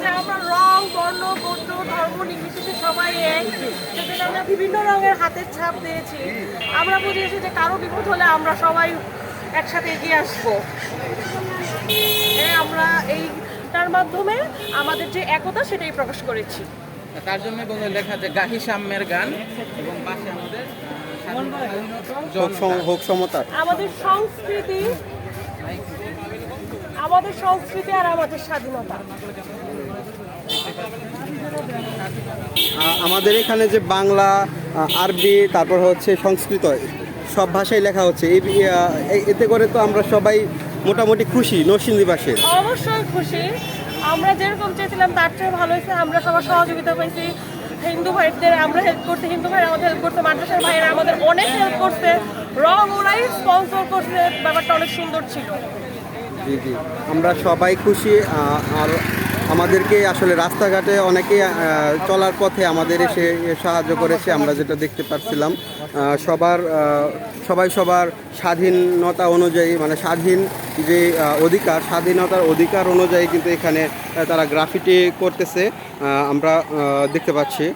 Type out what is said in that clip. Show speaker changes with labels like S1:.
S1: যে আমরা রং বর্ণ গোত্র ধর্ম নির্বিশেষে সবাই এক সেখানে আমরা বিভিন্ন রঙের হাতের ছাপ দিয়েছি। আমরা বুঝিয়েছি যে কারও বিপদ হলে আমরা সবাই একসাথে এগিয়ে আসব। আমরা এইটার মাধ্যমে আমাদের যে একতা সেটাই প্রকাশ করেছি।
S2: তার জন্য বলে লেখা যে গাহি সাম্যের গান এবং পাশে আমাদের
S1: আমাদের সংস্কৃতি আমাদের সংস্কৃতি আর আমাদের স্বাধীনতা।
S3: আমাদের এখানে যে বাংলা আরবি তারপর হচ্ছে সংস্কৃত সব ভাষায় লেখা হচ্ছে। এই এতে করে তো আমরা সবাই মোটামুটি খুশি নরসিংদীবাসী
S1: অবশ্যই খুশি। আমরা যেরকম চেয়েছিলাম তার চেয়ে ভালো হয়েছে। আমরা সবার সহযোগিতা পেয়েছি। হিন্দু ভাইদের আমরা হেল্প করতে হিন্দু ভাইরা আমাদের হেল্প করতে মাদ্রাসার ভাইয়েরা আমাদের অনেক হেল্প করছে। রং ওরাই স্পন্সর করছে ব্যাপারটা অনেক সুন্দর ছিল।
S3: জি জি। আমরা সবাই খুশি আর আমাদেরকে আসলে রাস্তাঘাটে অনেকে চলার পথে আমাদের এসে সাহায্য করেছে, আমরা যেটা দেখতে পাচ্ছিলাম সবার সবাই সবার স্বাধীনতা অনুযায়ী মানে স্বাধীন যে অধিকার, স্বাধীনতার অধিকার অনুযায়ী কিন্তু এখানে তারা গ্রাফিটি করতেছে। আমরা দেখতে পাচ্ছি।